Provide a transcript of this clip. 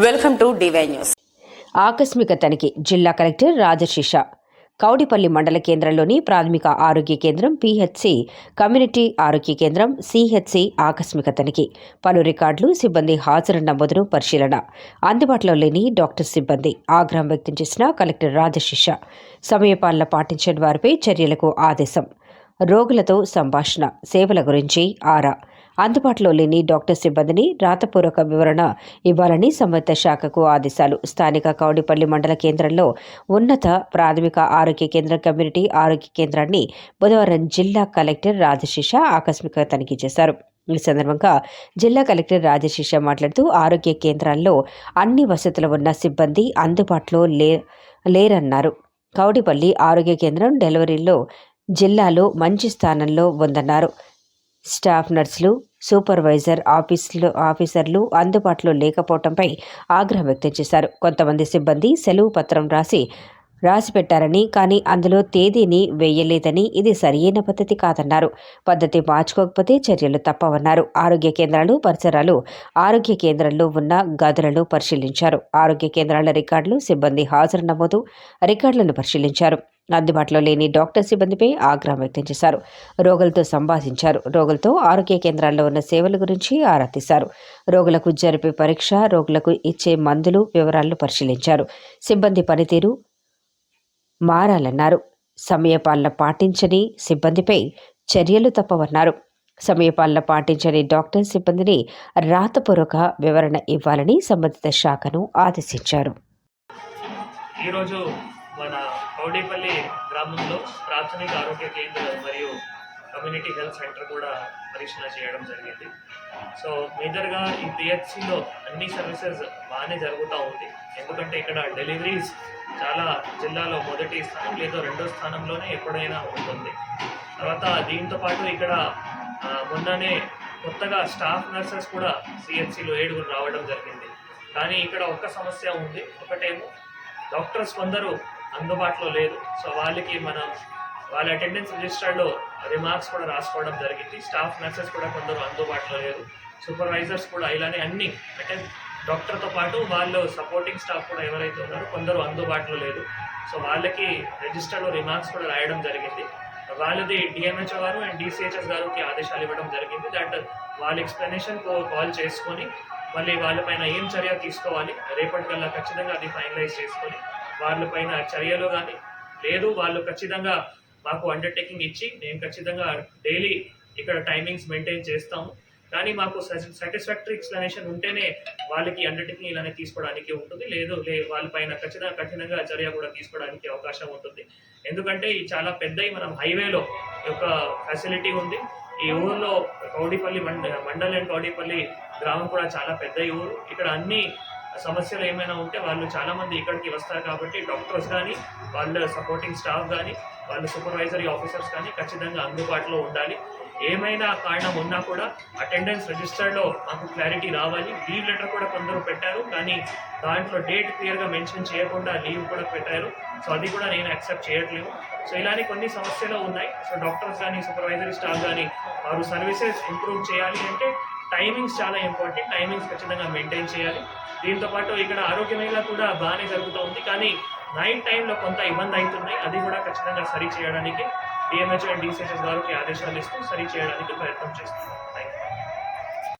Welcome to DY news ఆకస్మిక తనిఖీ జిల్లా కలెక్టర్ రాజశిష. కౌడిపల్లి మండల కేంద్రంలోని ప్రాథమిక ఆరోగ్య కేంద్రం పిహెచ్సి కమ్యూనిటీ ఆరోగ్య కేంద్రం సిహెచ్సి ఆకస్మిక తనిఖీ. పలు రికార్డులు సిబ్బంది హాజరు నమోదును పరిశీలన. అందుబాటులో లేని డాక్టర్ సిబ్బంది ఆగ్రహం వ్యక్తం చేసిన కలెక్టర్ రాజశిష. సమయపాలన పాటించని వారిపై చర్యలకు ఆదేశం. రోగులతో సంభాషణ సేవల గురించి ఆరా. అందుబాటులో లేని డాక్టర్ సిబ్బందిని రాతపూర్వక వివరణ ఇవ్వాలని సంబంధిత శాఖకు ఆదేశాలు. స్థానిక కౌడిపల్లి మండల కేంద్రంలో ఉన్నత ప్రాథమిక ఆరోగ్య కేంద్రం కమ్యూనిటీ ఆరోగ్య కేంద్రాన్ని బుధవారం జిల్లా కలెక్టర్ రాజశిష ఆకస్మిక తనిఖీ చేశారు. ఈ సందర్భంగా జిల్లా కలెక్టర్ రాజశిష మాట్లాడుతూ ఆరోగ్య కేంద్రాల్లో అన్ని వసతులు ఉన్న సిబ్బంది అందుబాటులో లే లేరన్నారు. కౌడిపల్లి ఆరోగ్య కేంద్రం డెలివరీలో జిల్లాలో మంచి స్థానంలో ఉందన్నారు. స్టాఫ్ నర్సులు సూపర్వైజర్ ఆఫీసులు ఆఫీసర్లు అందుబాటులో లేకపోవడంపై ఆగ్రహం వ్యక్తం చేశారు. కొంతమంది సిబ్బంది సెలవు పత్రం రాసి రాసి పెట్టారని కానీ అందులో తేదీని వేయలేదని ఇది సరియైన పద్ధతి కాదన్నారు. పద్ధతి మార్చుకోకపోతే చర్యలు తప్పవన్నారు. ఆరోగ్య కేంద్రాలు పరిసరాలు ఆరోగ్య కేంద్రంలో ఉన్న గదులను పరిశీలించారు. ఆరోగ్య కేంద్రాల రికార్డులు సిబ్బంది హాజరు నమోదు రికార్డులను పరిశీలించారు. అందుబాటులో లేని డాక్టర్ సిబ్బందిపై ఆగ్రహం వ్యక్తం చేశారు. రోగులతో సంభాషించారు. రోగులతో ఆరోగ్య కేంద్రాల్లో ఉన్న సేవల గురించి ఆరా తీశారు. రోగులకు జరిపే పరీక్ష రోగులకు ఇచ్చే మందులు వివరాలను పరిశీలించారు. సిబ్బంది పనితీరు మారాలన్నారు. సమయపాలన పాటించని సిబ్బందిపై చర్యలు తప్పవన్నారు. సమయపాలన పాటించని డాక్టర్ సిబ్బందిని రాతపూర్వక వివరణ ఇవ్వాలని సంబంధిత శాఖను ఆదేశించారు. ఈరోజు మన కౌడేపల్లి గ్రామంలో ప్రాథమిక ఆరోగ్య కేంద్రం మరియు కమ్యూనిటీ హెల్త్ సెంటర్ కూడా పరీక్షణ చేయడం జరిగింది. సో మేజర్గా ఈ పిహెచ్సిలో అన్ని సర్వీసెస్ బాగానే జరుగుతూ ఉంది. ఎందుకంటే ఇక్కడ డెలివరీస్ చాలా జిల్లాలో మొదటి స్థానం లేదా రెండో స్థానంలోనే ఎప్పుడైనా ఉంటుంది. తర్వాత దీంతో పాటు ఇక్కడ మొన్ననే కొత్తగా స్టాఫ్ నర్సెస్ కూడా సిహెచ్సిలో ఏడుగురు రావడం జరిగింది. కానీ ఇక్కడ ఒక్క సమస్య ఉంది. ఒకటేమో డాక్టర్స్ కొందరు అందుబాటులో లేదు. సో వాళ్ళకి మనం వాళ్ళ అటెండెన్స్ రిజిస్టర్లో రిమార్క్స్ కూడా రాసుకోవడం జరిగింది. స్టాఫ్ నర్సెస్ కూడా కొందరు అందుబాటులో లేరు. సూపర్వైజర్స్ కూడా ఇలానే అన్ని అంటే డాక్టర్తో పాటు వాళ్ళు సపోర్టింగ్ స్టాఫ్ కూడా ఎవరైతే ఉన్నారో కొందరు అందుబాటులో లేరు. సో వాళ్ళకి రిజిస్టర్లో రిమార్క్స్ కూడా రాయడం జరిగింది. వాళ్ళది డిఎంహెచ్ఓ గారు అండ్ డిసిహెచ్ఎస్ గారికి ఆదేశాలు ఇవ్వడం జరిగింది. దట్ వాళ్ళ ఎక్స్ప్లెనేషన్ కాల్ చేసుకొని మళ్ళీ వాళ్ళపైన ఏం చర్య తీసుకోవాలి రేపటికల్లా ఖచ్చితంగా అది ఫైనలైజ్ చేసుకొని వాళ్ళపైన చర్యలు కానీ లేదు. వాళ్ళు ఖచ్చితంగా మాకు అండర్టేకింగ్ ఇచ్చి నేను ఖచ్చితంగా డైలీ ఇక్కడ టైమింగ్స్ మెయింటైన్ చేస్తాము. కానీ మాకు సాటిస్ఫాక్టరీ ఎక్స్ప్లెనేషన్ ఉంటేనే వాళ్ళకి అండర్టేకింగ్ ఇలానే తీసుకోవడానికి ఉంటుంది. లేదు లే వాళ్ళపైన ఖచ్చితంగా కఠినంగా చర్య కూడా తీసుకోవడానికి అవకాశం ఉంటుంది. ఎందుకంటే ఈ చాలా పెద్ద మనం హైవేలో ఒక ఫెసిలిటీ ఉంది. ఈ ఊర్లో కౌడిపల్లి మండ మండల్ అండ్ కౌడిపల్లి గ్రామం కూడా చాలా పెద్ద ఊరు. ఇక్కడ అన్ని సమస్యలు ఏమైనా ఉంటే వాళ్ళు చాలామంది ఇక్కడికి వస్తారు కాబట్టి డాక్టర్స్ కానీ వాళ్ళ సపోర్టింగ్ స్టాఫ్ కానీ వాళ్ళ సూపర్వైజరీ ఆఫీసర్స్ కానీ ఖచ్చితంగా అందుబాటులో ఉండాలి. ఏమైనా కారణం ఉన్నా కూడా అటెండెన్స్ రిజిస్టర్లో మాకు క్లారిటీ రావాలి. లీవ్ లెటర్ కూడా కొందరు పెట్టారు కానీ దాంట్లో డేట్ క్లియర్గా మెన్షన్ చేయకుండా లీవ్ కూడా పెట్టారు. సో అది కూడా నేను యాక్సెప్ట్ చేయట్లేదు. సో ఇలానే కొన్ని సమస్యలు ఉన్నాయి. సో డాక్టర్స్ కానీ సూపర్వైజరీ స్టాఫ్ కానీ వారు సర్వీసెస్ ఇంప్రూవ్ చేయాలి అంటే టైమింగ్స్ చాలా ఇంపార్టెంట్. టైమింగ్స్ ఖచ్చితంగా మెయింటైన్ చేయాలి. దీంతో పాటు ఇక్కడ ఆరోగ్య మేళ కూడా బాగానే జరుగుతూ ఉంది. కానీ నైట్ టైంలో కొంత ఇబ్బంది అవుతున్నాయి. అది కూడా ఖచ్చితంగా సరి చేయడానికి డిఎంహెచ్ అండ్ డిసిహెచ్ఎస్ గారికి ఆదేశాలు ఇస్తూ సరి చేయడానికి ప్రయత్నం చేస్తున్నారు.